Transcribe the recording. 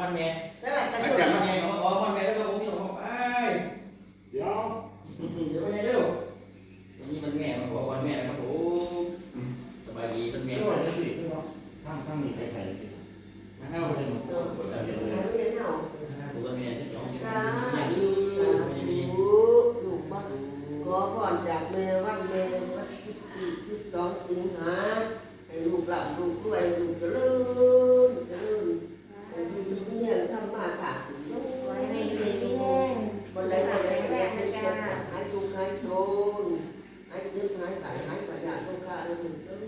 วันแม่นั่นแหละกระอาจุจารย์กวันแม่เขาขอวันแม่แล้วก็ผมที่ของไปเดี๋ยวเดี๋ยวไปเร็ววันนี้มันแม่มาขอวันแม่นะครับผมสบายดีเป็นแม่ช่วยจะสิช่วยข้างข้างนี้ใครใครสินะครัเข้าบไปหมดเออหมดแล้วเดี๋ยวเลยเอาเรียนเอาถูกตัวแม่ที่สองที่ตาแม่ดื้อไม่มีลูกลูกบ้านขอพรจากแม่วันแม่วันที่สี่ที่สองสิงหาให้ลูกหลับลูกรวยลูกเจริญเจริญให้ดีเนี่ยทำมาค่ะลูกไว้ให้ดีวันใดวันใดก็จะเป็นจะหายทุกข์หายโศก หายเจ็บหายไข้